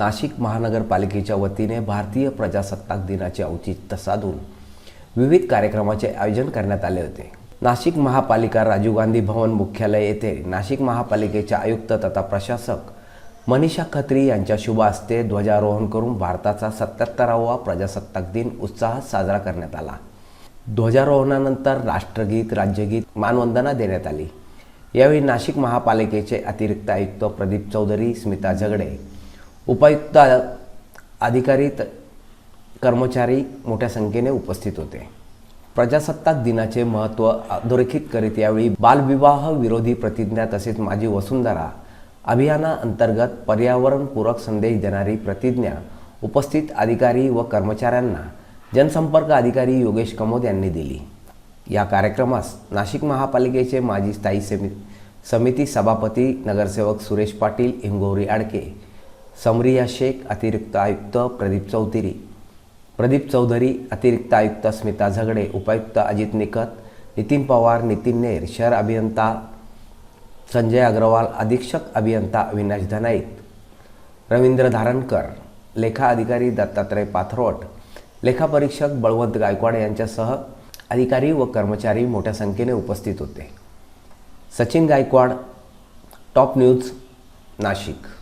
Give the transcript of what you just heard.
नाशिक महानगरपालिकेच्या वतीने भारतीय प्रजासत्ताक दिनाचे औचित्य साधून विविध कार्यक्रमाचे आयोजन करण्यात आले होते. नाशिक महापालिका राजीव गांधी भवन मुख्यालय येथे नाशिक महापालिकेच्या आयुक्त तथा प्रशासक मनीषा खत्री यांच्या शुभ हस्ते ध्वजारोहण करून भारताचा सत्याहत्तरावा प्रजासत्ताक दिन उत्साहात साजरा करण्यात आला. ध्वजारोहणानंतर राष्ट्रगीत राज्यगीत मानवंदना देण्यात आली. यावेळी नाशिक महापालिकेचे अतिरिक्त आयुक्त प्रदीप चौधरी स्मिता झगडे उपायुक्त अधिकारी त- कर्मचारी मोठ्या संख्येने उपस्थित होते. प्रजासत्ताक दिनाचे महत्त्व अधोरेखित करीत यावेळी बालविवाह विरोधी प्रतिज्ञा तसेच माझी वसुंधरा अभियानाअंतर्गत पर्यावरणपूरक संदेश देणारी प्रतिज्ञा उपस्थित अधिकारी व कर्मचाऱ्यांना जनसंपर्क अधिकारी योगेश कमोद यांनी दिली. या कार्यक्रमास नाशिक महापालिकेचे माजी स्थायी समिती समिती सभापती नगरसेवक सुरेश पाटील हिंगोरी आडके समरिया शेख अतिरिक्त आयुक्त प्रदीप चौधरी. प्रदीप चौधरी अतिरिक्त आयुक्त स्मिता झगडे उपायुक्त अजित निकत नितीन पवार नितीन नेर शहर अभियंता संजय अग्रवाल अधीक्षक अभियंता अविनाश धनाईत. रवींद्र धारणकर लेखा अधिकारी दत्तात्रय पाथरोट लेखापरीक्षक बळवंत गायकवाड यांच्यासह अधिकारी व कर्मचारी मोठ्या संख्येने उपस्थित होते. Sachin Gaikwad top news Nashik.